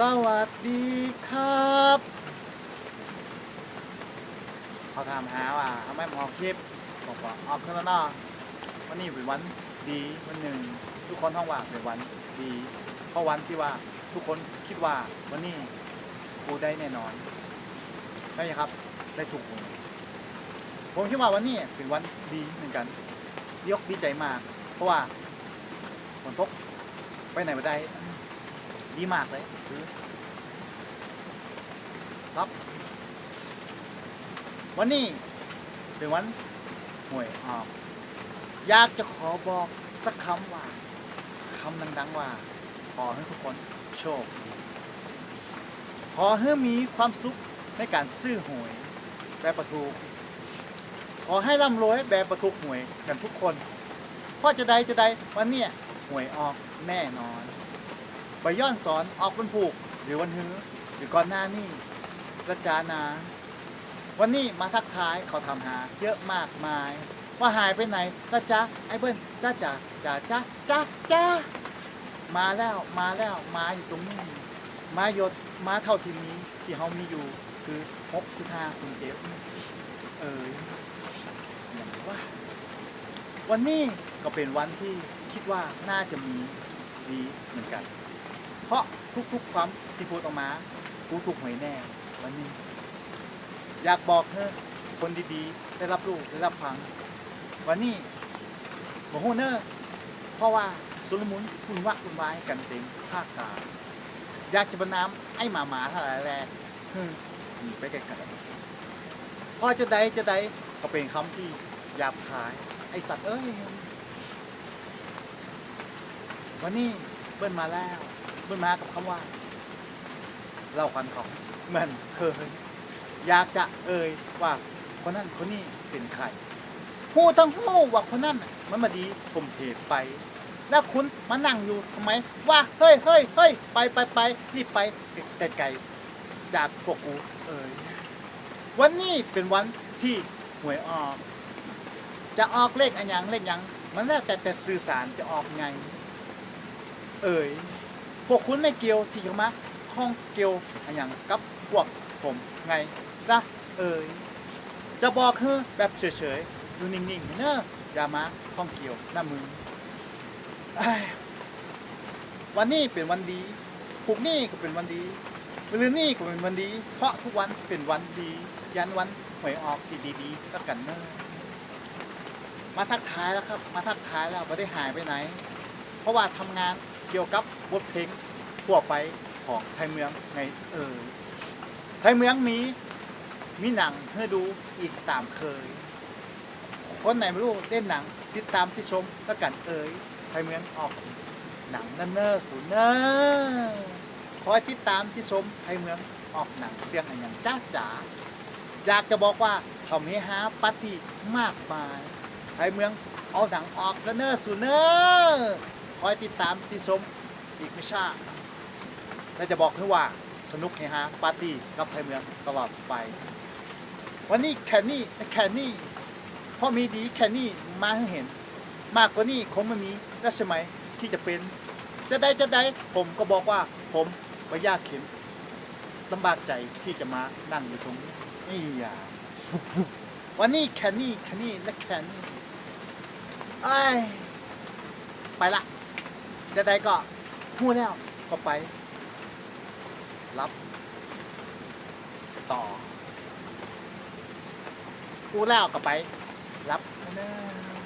สวัสดีครับ เขาถามหาว่าทำไมผมออกคลิปบอกว่าออกขึ้นแล้วเนาะวันนี้เป็นวันดีวันหนึ่ง ทุกคนท้องว่าเป็นวันดี เพราะวันที่ว่าทุกคนคิดว่าวันนี้กูได้แน่นอนใช่ไหมครับ ได้ถูกหวยผมคิดว่าวันนี้เป็นวันดีเหมือนกันยกดีใจมาก เพราะว่าฝนตกไปไหนมาได้ ดีมากเลยคือครับ วันนี้เป็นวันหวยออกอยากจะขอบอกสักคำว่าคำดังๆว่า ขอให้ทุกคนโชคดีขอให้มีความสุขในการซื้อหวยแบบประทุกขอให้ร่ำรวยแบบประทุกหวยกันทุกคนเพราะจะใดจะใดวันเนี้ยหวยออกแน่นอน ใบย้อนสอนออกวันผูก หรือวันฮื้อหรือก่อนหน้านี่ระจานา วันนี้มาทักทายเขาทำหา เยอะมากมาย ว่าหายไปไหนละจ้าไอ้เบิ้ลจ้าจ๋าจ๋าจ้าจ้าจ้ามาแล้วมาแล้วมาอยู่ตรงนี้ มาหยดมาเท่าทีนี้ที่เขามีอยู่ คือหกคือห้าคุณเจ็บเอ้ยอย่างว่า วันนี้ก็เป็นวันที่คิดว่าน่าจะมีดีเหมือนกัน เพราะทุกๆความที่พูดออกมา กูถูกหวยแน่วันนี้ อยากบอกเธอคนดีๆ ได้รับรู้ได้รับฟัง วันนี้บอฮูเนอร์เพราะว่าสุลมุนคุณวะคุณวายกันเต็มภาคกลางอยากจะประนามไอ้หมาหมาทั้งหลายแหล่ฮ้ยหนีไปไกลๆพอจะใดจะใดก็เป็นคำที่หยาบคาย ไอสัตว์เอ้ย วันนี้เบิ้ลมาแล้ว เบิ้ลมากับคำว่าเล่ากันเขาเหมือนเคยอยากจะเอ่ยว่าคนนั้นคนนี้เป็นใครหูทั้งหูว่าคนนั้นมันมาดีผมเหตุไป แล้วคุณมานั่งอยู่ทำไม ว่าเฮ้ยเฮ้ยเฮ้ยไปไปไปรีบไปไกลจากพวกกูเอ่ยวันนี้เป็นวันที่หวยออก จะออกเลขอันยังเลขยัง มันแล้วแต่แต่สื่อสารจะออกไง เอ่ย พวกคุณไม่เกี่ยวที่จะมาข้องเกี่ยวอันยังกับพวกผมไงนะเอ่ยจะบอกคือแบบเฉยๆอยู่นิ่งๆเนอะอย่ามาข้องเกี่ยวหน้ามือวันนี้เป็นวันดีพรุ่งนี้ก็เป็นวันดีมะรืนนี้ก็เป็นวันดี เพราะทุกวันเป็นวันดี ยันวันหวยออกดีๆแล้วกันเนอะมาทักทายแล้วครับ มาทักทายแล้วไม่ได้หายไปไหน เพราะว่าทำงาน เกี่ยวกับบทเพลงทั่วไปของไทยเมืองในเออไทยเมืองมีมีหนังให้ดูอีกตามเคย คนไหนไม่รู้เล่นหนังติดตามที่ชมแล้วกันเอ่ยไทยเมืองออกหนังนั่นเนอร์ศูนเนอร์คอยติดตามที่ชมไทยเมืองออกหนังเรื่องอะไรอย่างจ้าจ๋าอยากจะบอกว่าทำให้ฮาปาร์ตี้มากมายไทยเมืองเอาหนังออกแล้วเนอร์สูนเนอร์ คอยติดตามที่ชมอีกไม่ช้าและจะบอกให้ว่าสนุกเฮฮาปาร์ตี้กับไทยเมืองตลอดไป วันนี้แค่นี้แค่นี้เพราะมีดีแค่นี้มาให้เห็น มากกว่านี้คงไม่มีแล้วใช่ไหมที่จะเป็น จะได้จะได้ผมก็บอกว่าผมไม่ยากเข็นลำบากใจที่จะมานั่งอยู่ตรงนี้นี่อย่าวันนี้แค่นี้แค่นี้และแค่นี้ไอ้ไปละ จะได้ก็พูดแล้วก็ไป รับ ต่อพูดแล้วก็ไป รับนะ